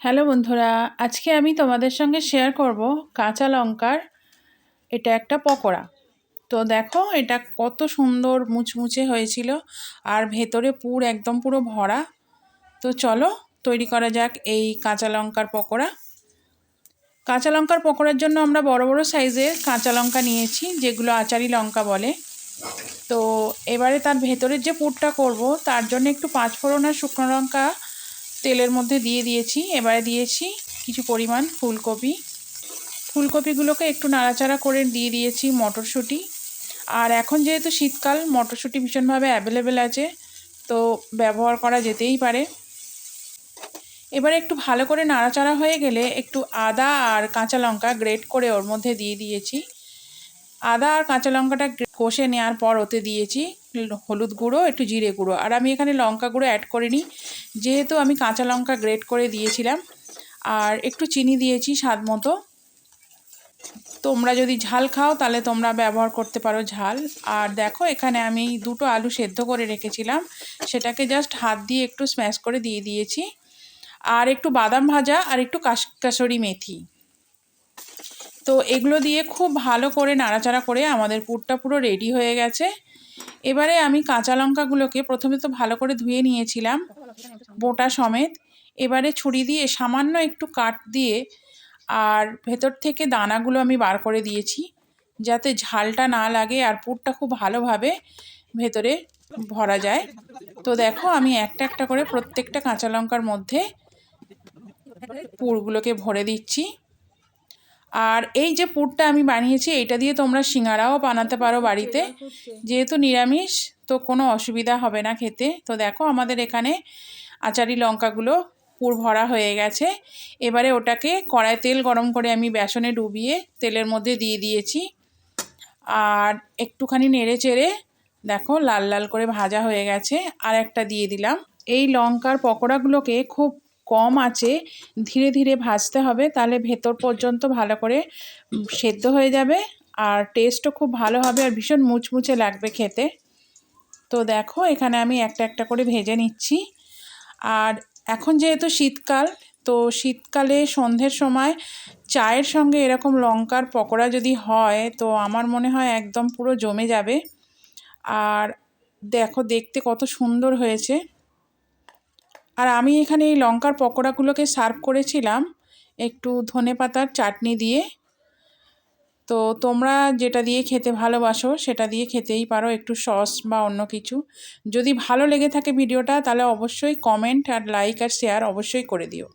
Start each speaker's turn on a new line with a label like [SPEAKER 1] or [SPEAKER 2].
[SPEAKER 1] Hello বন্ধুরা, আজকে আমি তোমাদের সঙ্গে শেয়ার করব কাঁচা লঙ্কার এটা একটা পকোড়া। তো দেখো, এটা কত সুন্দর মুচমুচে হয়েছিল আর ভেতরে পুর একদম পুরো ভরা। তো চলো, তৈরি করা যাক এই কাঁচা লঙ্কার পকোড়া। কাঁচা লঙ্কার পকোড়ার জন্য আমরা বড় বড় সাইজের কাঁচা লঙ্কা নিয়েছি, যেগুলো আচারি লঙ্কা বলে। তো এবারে তার ভেতরের যে পুরটা করব, তার জন্য একটু পাঁচ ফোড়ন আর শুকনো লঙ্কা তেলের মধ্যে দিয়ে দিয়েছি। এবারে দিয়েছি কিছু পরিমাণ ফুলকপি। ফুলকপিগুলোকে একটু নাড়াচাড়া করে দিয়ে দিয়েছি মটরশুঁটি। আর এখন যেহেতু শীতকাল, মটরশুঁটি ভীষণভাবে অ্যাভেলেবেল আছে, তো ব্যবহার করা যেতেই পারে। এবারে একটু ভালো করে নাড়াচাড়া হয়ে গেলে একটু আদা আর কাঁচা লঙ্কা গ্রেট করে ওর মধ্যে দিয়ে দিয়েছি। আদা আর কাঁচা লঙ্কাটা কষে নেওয়ার পর ওতে দিয়েছি হলুদ গুঁড়ো, একটু জিরে গুঁড়ো। আর আমি এখানে লঙ্কা গুঁড়ো অ্যাড করিনি। যেহেতু আমি কাঁচা লঙ্কা গ্রেট করে দিয়েছিলাম, আর একটু চিনি দিয়েছি স্বাদ মতো। তোমরা যদি ঝাল খাও, তাহলে তোমরা ব্যবহার করতে পারো ঝাল। আর দেখো, এখানে আমি দুটো আলু সেদ্ধ করে রেখেছিলাম। সেটাকে জাস্ট হাত দিয়ে একটু স্ম্যাশ করে দিয়ে দিয়েছি। আর একটু বাদাম ভাজা আর একটু কাশ কাসরি মেথি। তো এগুলো দিয়ে খুব ভালো করে নাড়াচাড়া করে আমাদের পুরটা পুরো রেডি হয়ে গেছে। এবারে আমি কাঁচা লঙ্কাগুলোকে প্রথমে তো ভালো করে ধুয়ে নিয়েছিলাম, বোটা সমেত। এবারে ছুরি দিয়ে সামান্য একটু কাট দিয়ে আর ভেতর থেকে দানাগুলো আমি বার করে দিয়েছি, যাতে ঝালটা না লাগে আর পুরটা খুব ভালোভাবে ভেতরে ভরা যায়। তো দেখো, আমি একটা একটা করে প্রত্যেকটা কাঁচা লঙ্কার মধ্যে পুরগুলোকে ভরে দিচ্ছি। আর এই যে পুরটা আমি বানিয়েছি এটা দিয়ে তোমরা সিঙ্গারাও বানাতে পারো বাড়িতে। যেহেতু নিরামিষ তো কোনো অসুবিধা হবে না খেতে। তো দেখো আমাদের এখানে আচারি লঙ্কাগুলো পুর ভরা হয়ে গেছে। এবারে ওটাকে কড়াই তেল গরম করে আমি বেসনে ডুবিয়ে তেলের মধ্যে দিয়ে দিয়েছি। আর একটুখানি নেড়ে চেড়ে দেখো লাল লাল করে ভাজা হয়ে গেছে। আর একটা দিয়ে দিলাম। এই লঙ্কার পকোড়াগুলোকে খুব কম আছে, ধীরে ধীরে ভাজতে হবে, তাহলে ভেতর পর্যন্ত ভালো করে সেদ্ধ হয়ে যাবে আর টেস্টও খুব ভালো হবে আর ভীষণ মুচমুচে লাগবে খেতে। তো দেখো এখানে আমি একটা একটা করে ভেজে নিচ্ছি। আর এখন যেহেতু শীতকাল, তো শীতকালে সন্ধ্যের সময় চায়ের সঙ্গে এরকম লঙ্কার পকোড়া যদি হয়, তো আমার মনে হয় একদম পুরো জমে যাবে। আর দেখো দেখতে কত সুন্দর হয়েছে। আর আমি এখানে এই লঙ্কার পকোড়াগুলোকে সার্ভ করেছিলাম একটু ধনে পাতার চাটনি দিয়ে। তো তোমরা যেটা দিয়ে খেতে ভালোবাসো সেটা দিয়ে খেতেই পারো একটু সস বা অন্য কিছু। যদি ভালো লেগে থাকে ভিডিওটা তাহলে অবশ্যই কমেন্ট আর লাইক আর শেয়ার অবশ্যই করে দিও।